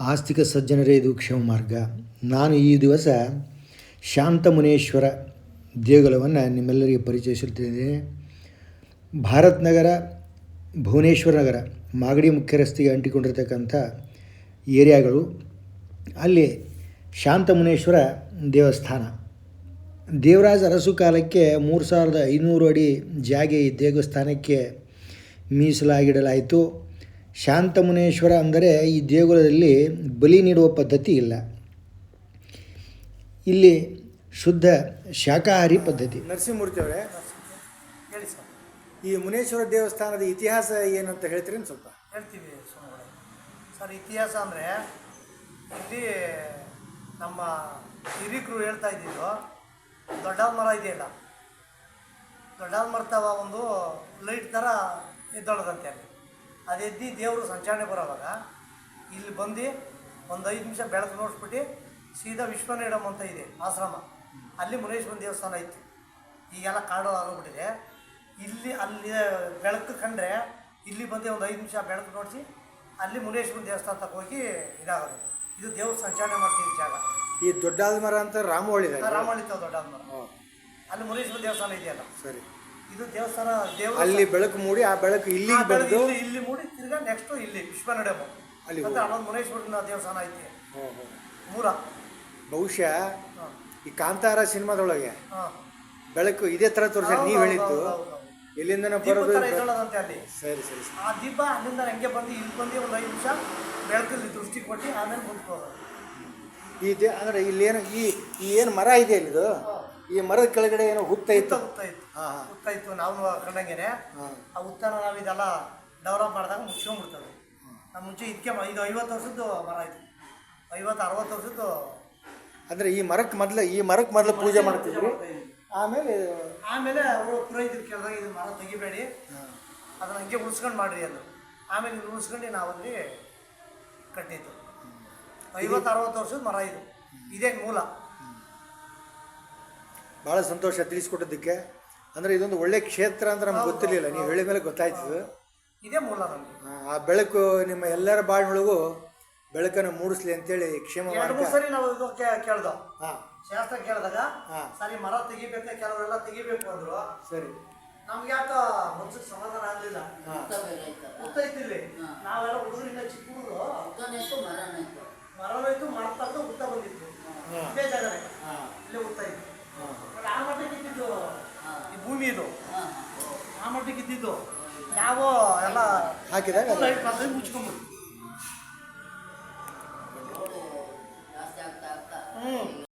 ಆಸ್ತಿಕ ಸಜ್ಜನರೇ, ಇದು ಕ್ಷಮ ಮಾರ್ಗ. ನಾನು ಈ ದಿವಸ ಶಾಂತಮುನೇಶ್ವರ ದೇಗುಲವನ್ನು ನಿಮ್ಮೆಲ್ಲರಿಗೆ ಪರಿಚಯಿಸುತ್ತಿದ್ದೇನೆ. ಭಾರತ್ ನಗರ, ಭುವನೇಶ್ವರ ನಗರ, ಮಾಗಡಿ ಮುಖ್ಯ ರಸ್ತೆಗೆ ಅಂಟಿಕೊಂಡಿರ್ತಕ್ಕಂಥ ಏರಿಯಾಗಳು, ಅಲ್ಲಿ ಶಾಂತಮುನೇಶ್ವರ ದೇವಸ್ಥಾನ. ದೇವರಾಜ ಅರಸು ಕಾಲಕ್ಕೆ ಮೂರು ಸಾವಿರದ ಐನೂರು ಅಡಿ ಜಾಗೆ ಈ ದೇವಸ್ಥಾನಕ್ಕೆ ಮೀಸಲಾಗಿಡಲಾಯಿತು. ಶಾಂತಮುನೇಶ್ವರ ಅಂದರೆ ಈ ದೇಗುಲದಲ್ಲಿ ಬಲಿ ನೀಡುವ ಪದ್ಧತಿ ಇಲ್ಲ. ಇಲ್ಲಿ ಶುದ್ಧ ಶಾಖಾಹಾರಿ ಪದ್ಧತಿ. ನರಸಿಂಹಮೂರ್ತಿ ಅವರೇ ಹೇಳಿ ಸರ್. ಈ ಮುನೇಶ್ವರ ದೇವಸ್ಥಾನದ ಇತಿಹಾಸ ಏನು ಅಂತ ಹೇಳ್ತೀರಿ ಸ್ವಲ್ಪ? ಹೇಳ್ತೀವಿ ಸರ್ ಇತಿಹಾಸ ಅಂದರೆ ಇಲ್ಲಿ ನಮ್ಮ ಹಿರಿಕರು ಹೇಳ್ತಾ ಇದ್ದಿದ್ದು ದೊಡ್ಡ ಮರ ಇದೆಯಲ್ಲ ದೊಡ್ಡ ಮರ ತವ ಒಂದು ಲೈಟ್ ಥರ ಎದ್ದೊಳದಂತೆ ಅಲ್ಲಿ. ಅದು ಎದ್ದು ದೇವರು ಸಂಚಾರಣೆ ಬರೋವಾಗ ಇಲ್ಲಿ ಬಂದು ಒಂದು ಐದು ನಿಮಿಷ ಬೆಳಕು ನೋಡಿಸ್ಬಿಟ್ಟು ಸೀದಾ ವಿಶ್ವನೇಡಮ್ ಅಂತ ಇದೆ ಆಶ್ರಮ. ಅಲ್ಲಿ ಮುನೇಶ್ವರನ ದೇವಸ್ಥಾನ ಐತಿ. ಈಗೆಲ್ಲ ಕಾಡು ಆಗೋಗ್ಬಿಟ್ಟಿದೆ. ಇಲ್ಲಿ ಅಲ್ಲಿ ಬೆಳಕು ಕಂಡ್ರೆ ಇಲ್ಲಿ ಬಂದು ಒಂದು ಐದು ನಿಮಿಷ ಬೆಳಕು ನೋಡಿಸಿ ಅಲ್ಲಿ ಮುನೇಶ್ವರನ ದೇವಸ್ಥಾನ ತಕ ಹೋಗಿ ಇದಾಗೋದು. ಇದು ದೇವ್ರ ಸಂಚಾರಣೆ ಮಾಡ್ತೀವಿ ಜಾಗ. ಈ ದೊಡ್ಡಾದ ಮರ ಅಂತ ರಾಮವಳ್ಳಿ ತ ದೊಡ್ಡ ಮರ. ಅಲ್ಲಿ ಮುನೇಶ್ವರ ದೇವಸ್ಥಾನ ಇದೆಯಲ್ಲ. ಸರಿ. ಇದು ದೇವಸ್ಥಾನ ದೇವ ಅಲ್ಲಿ ಬೆಳಕು ಮೂಡಿ ಆ ಬೆಳಕು ಇಲ್ಲಿ ಬಂದು ಇಲ್ಲಿ ಇಲ್ಲಿ ಮೂಡಿ ತಿರ್ಗಾ ನೆಕ್ಸ್ಟ್ ಇಲ್ಲಿ ವಿಶ್ವನಡೆಮ ಅಲ್ಲಿ ಮತ್ತೆ ಮುನೇಶ್ವರನ ದೇವಸ್ಥಾನ ಐತಿ. ಮೂರ. ಬಹುಶಃ ಈ ಕಾಂತಾರ ಸಿನಿಮಾದೊಳಗೆ ಬೆಳಕು ಇದೇ ಥರ ತೋರಿಸ ನೀವು ಹೇಳಿದ್ದು. ಎಲ್ಲಿಂದನೋ ಬರೋದು ಅಲ್ಲಿ. ಸರಿ ಸರಿ ಸರಿ. ಆ ದೀಪ ಅಲ್ಲಿಂದ ಹೆಂಗೆ ಬಂದು ಇಲ್ಲಿ ಬಂದು ಒಂದು ಐದು ನಿಮಿಷ ಬೆಳಕಲ್ಲಿ ದೃಷ್ಟಿ ಕೊಟ್ಟು ಆಮೇಲೆ ಮುಂದಕ್ಕೆ ಈ ದೇ ಅಂದರೆ ಇಲ್ಲೇನು ಈ ಈ ಏನು ಮರ ಇದೆ? ಇಲ್ಲಿದು ಈ ಮರದ ಕೆಳಗಡೆ ಏನೋ ಹುತ್ತ ಇತ್ತು. ಹುತ್ತ ಇತ್ತು. ಹುತ್ತ ಇತ್ತು. ನಾವು ಕಂಡಂಗೆನೆ ಆ ಹುತ್ತನ ನಾವು ಇದೆಲ್ಲ ಡೆವಲಪ್ ಮಾಡಿದಾಗ ಮುಚ್ಕೊಂಡ್ಬಿಡ್ತದೆ ನಮ್ಮ ಮುಂಚೆ ಇದಕ್ಕೆ ಇದು ಐವತ್ತು ವರ್ಷದ್ದು ಮರ ಇತ್ತು. ಐವತ್ತು ಅರವತ್ತು ವರ್ಷದ್ದು ಅಂದರೆ ಈ ಮರಕ್ಕೆ ಮೊದಲು ಈ ಮರಕ್ಕೆ ಮೊದಲು ಪೂಜೆ ಮಾಡ್ತಿದ್ರು? ಆಮೇಲೆ ಆಮೇಲೆ ಅವರು ಪುರೋಹಿತರು ಕೇಳಿದಾಗ ಇದು ಮರ ತೆಗಿಬೇಡಿ. ಅದನ್ನ ಹಂಗೆ ಉಳಿಸ್ಕೊಂಡು ಮಾಡ್ರಿ ಅದು ಆಮೇಲೆ ಇದು ಉಳಿಸ್ಕೊಂಡು ನಾವಲ್ಲಿ ಕಟ್ಟಿದ್ದು. ಐವತ್ತು ಅರವತ್ತು ವರ್ಷದ ಮರ ಇದು. ಇದೇ ಮೂಲ. ಭಾಳ ಸಂತೋಷ ತಿಳಿಸ್ಕೊಟ್ಟಿದ್ದಕ್ಕೆ. ಅಂದರೆ ಇದೊಂದು ಒಳ್ಳೆ ಕ್ಷೇತ್ರ ಅಂತ ನಮ್ಗೆ ಗೊತ್ತಿರಲಿಲ್ಲ. ನೀವು ಹೇಳಿದ ಮೇಲೆ ಗೊತ್ತಾಯ್ತು ಇದೇ ಮೂಲ ನಮಗೆ. ಆ, ಬೆಳಕು ನಿಮ್ಮ ಎಲ್ಲರ ಬಾಳಿನೊಳಗೂ ಬೆಳಕನ್ನು ಮೂಡಿಸ್ಲಿ ಅಂತೇಳಿ ಕ್ಷೇಮ ಎರಡು ಮೂರು ಸರಿ ನಾವು ಇದು ಕೇಳ್ದೋ? ಹಾಂ. ಶಾಸ್ತ್ರ ಕೇಳಿದಾಗ ಹಾ. ಸರಿ ಮರ ತೆಗಿಬೇಕು ಕೆಲವರೆಲ್ಲ ತೆಗಿಬೇಕು ಅಂದ್ರು. ಸರಿ. ನಮ್ಗೆ ಯಾಕೆ ಮನ್ಸಿಗೆ ಸಮಾಧಾನ ಆಗಲಿಲ್ಲ. ಹಾಂ. ಭೂಮಿ ಇದು. ಆ ಮಟ್ಟಿಗೆ ಇದ್ದಿದ್ದು. ಯಾವ ಎಲ್ಲ ಹಾಕಿದಾಗ? ಲೈಟ್ ಬಂದ್ರೆ ಮುಚ್ಕೊಂಬಿಡ್ತೀವಿ. ಹ್ಞೂ